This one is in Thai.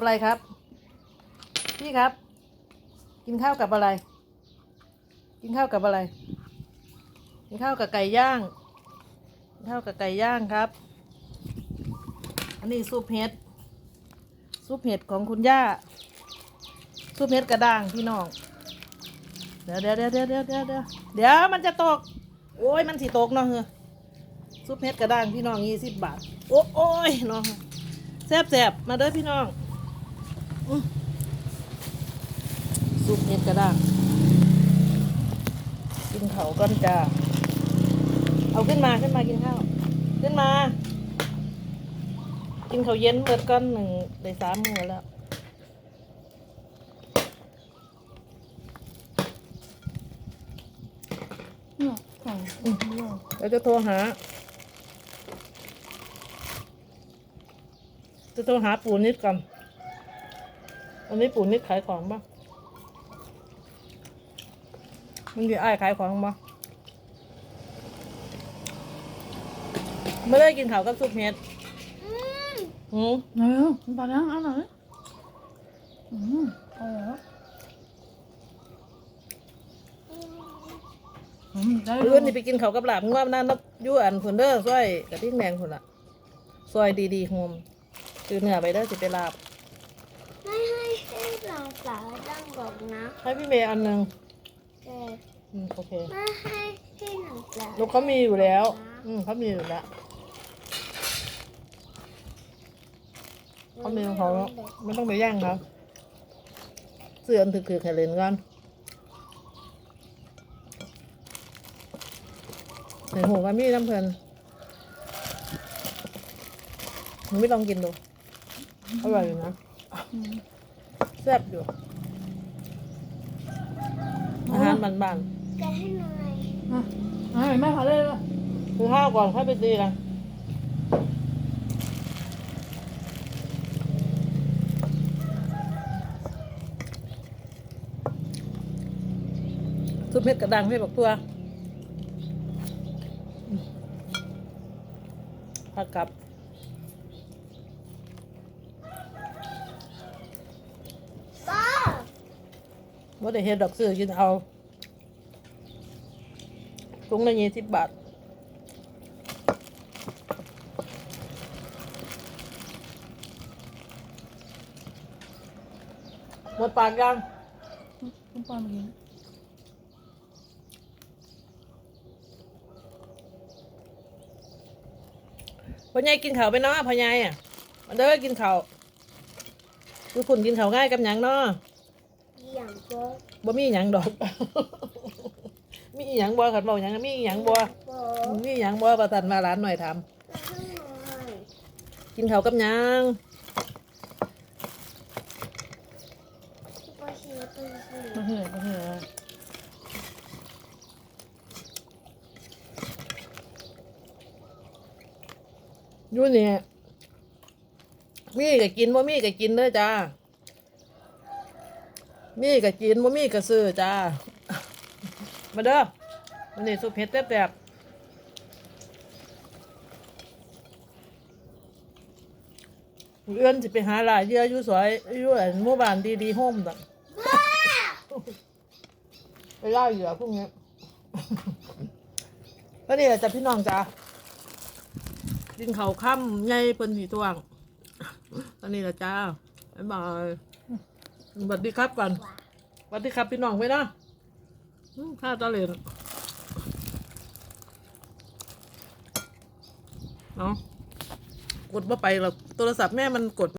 อะไรครับ พี่ครับ กินข้าวกับอะไร กินข้าวกับอะไร กินข้าวกับไก่ย่างกินข้าวกับไก่ย่างครับ อันนี้ซุปเห็ดซุปเห็ดของคุณย่าซุปเห็ดกระด้างพี่น้องเดี๋ยวเดี๋ยวเดี๋ยวเดี๋ยวเดี๋ยวเดี๋ยวเดี๋ยวมันจะตก โอ้ยมันสีตกเนาะเฮ้ยซุปเห็ดกระด้างพี่น้องยี่สิบบาท โอ้โอ้ยน้องแซบแซบมาเด้อพี่น้อง ซุปเห็ดกระด้างกินเขาก่อนจ้าเอาขึ้นมาขึ้นมากินข้าว ขึ้นมา กินข้าวเย็นเบิดก้อนหนึ่งได้สามมือแล้วเนี่ยของอืมเนี่ยเราจะโทรหา จะโทรหาปู่นิดก่อน วันนี้ปู่นิดขายของบ้างมันมีไอ้ายขายของบ้างไม่ได้กินข้าวกับซุปเห็ดอืมเร็วมันปลาล้างอร่อยอืมเอาแล้วอืมได้เพื่อนนี่ไปกินข้าวกับหลาบง่วงนั่นนับยั่วอันคนเด้อซอยกระทิ้งแดงคนละซอยดีๆโฮมคือเนื้อไปเด้อสิไปลาบไม่ให้ ให้เราสาวดังบอกนะให้พี่เมย์อันหนึ่งแต่อืมโอเคไม่ให้ให้หนังสาวลูกเขามีอยู่แล้ว อืมเขามีอยู่แล้วเขามีของเขาแล้วไม่ต้องไปแย่งเขาเสื้ออันถือๆแค่เลนกันเห็นหูว่ามีน้ำเพลินมึงไม่ลองกินดูอร่อยอยู่นะอืมแซ่บอยู่ อาหารบ้านแกให้หน่อยอะเอาให้แม่ขอเลยเลยๆคือข้าวก่อนค่อยไปตีกันซุปเม็ดกระดังให้บอกตัวผักกับ ป้า ว่าได้เฮ็ดดอกซื้อกินเอาถุงละยี่สิบบาทหมดปากยังคุณปลามากินพ่อใหญ่กินข้าวไปเนาะพ่อใหญ่อะมาเด้อกินข้าวคือคุณกินข้าวง่ายกับหยังเนาะ บ่บ่มีหยังดอก มีหยังบ่ขันบอกหยังมีหยังบ่โป๊ะมีหยังบ่ประสันมาร้านหน่อยทำแล้วให้หน่อยกินข้าวกับหยังป้าชีป้าชีมาเถอมาเถอะอยู่เนี่ยมีก็กินบ่มีก็กินเด้อจ้า มีก็กินบ่มีก็ซื้อจ้า มาเด้อวันนี้ซุปเห็ดแซ่บๆเอื้อนสิไปหาหลายเยอะอยู่สวยอยู่อันหมู่บ้านดีๆโฮมต่างไปล่าเหยื่อพวกนี้ก็นี่แหละจ้ะพี่น้องจ้ากินเขาค่ำใหญ่เปิ้นสีตวงตอนนี้ละจ้าบ๊ายบาย สวัสดีครับก่อนสวัสดีครับพี่น้องไว้นะข้าตะเลนเนาะกดว่าไปเราโทรศัพท์แม่มันกด